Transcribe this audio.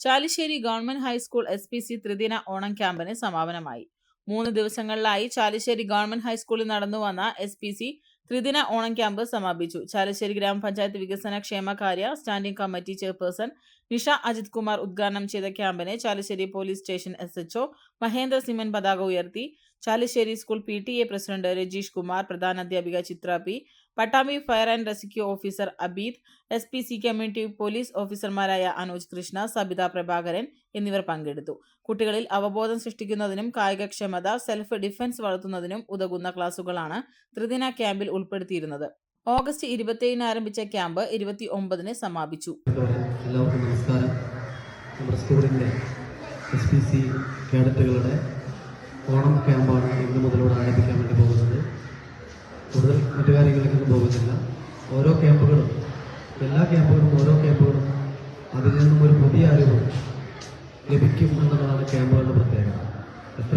Chalissery government high school S P C ത്രിദിന ഓണം ക്യാമ്പിന് സമാപനമായി. മൂന്ന് ദിവസങ്ങളിലായി ചാലിശ്ശേരി ഗവൺമെന്റ് ഹൈസ്കൂളിൽ നടന്നുവന്ന എസ് പി സി ത്രിദിന ഓണം ക്യാമ്പ് സമാപിച്ചു. ചാലശ്ശേരി ഗ്രാമപഞ്ചായത്ത് വികസന ക്ഷേമകാര്യ standing committee chairperson Nisha Ajith Kumar ഉദ്ഘാടനം ചെയ്ത ക്യാമ്പിനെ Chalissery police station S HO Mahendra സിമൻ പതാക ഉയർത്തി. Chalissery school P T A president Rajeesh Kumar പ്രധാനാധ്യാപിക Chithra P Pattambi fire and rescue officer Abeed S P C community police ഓഫീസർമാരായ അനോജ് കൃഷ്ണ സബിത പ്രഭാകരൻ എന്നിവർ പങ്കെടുത്തു. കുട്ടികളിൽ അവബോധം സൃഷ്ടിക്കുന്നതിനും കായികക്ഷമത സെൽഫ് ഡിഫൻസ് വളർത്തുന്നതിനും ഉതകുന്ന ക്ലാസുകളാണ് ത്രിദിന ക്യാമ്പിൽ ഉൾപ്പെടുത്തിയിരുന്നത്. ഓഗസ്റ്റ് ഇരുപത്തിയേഴിന് ആരംഭിച്ച ക്യാമ്പ് ഇരുപത്തി ഒമ്പതിന് സമാപിച്ചു. എല്ലാവർക്കും നമസ്കാരം. നമ്മുടെ സ്കൂളിന്റെ എസ് പി സി കേഡറ്റുകളുടെ ഓണം ക്യാമ്പാണ് ഇന്ന് മുതലോട് ആരംഭിക്കാൻ വേണ്ടി പോകുന്നത്. കൂടുതൽ മറ്റു കാര്യങ്ങളിലേക്കൊന്നും പോകുന്നില്ല. ഓരോ ക്യാമ്പുകളും എല്ലാ ക്യാമ്പുകളും ഓരോ ക്യാമ്പുകളും അതിൽ നിന്നും ഒരു പുതിയ അറിവ് ലഭിക്കും എന്നുള്ളതാണ് ക്യാമ്പുകളുടെ പ്രത്യേകത.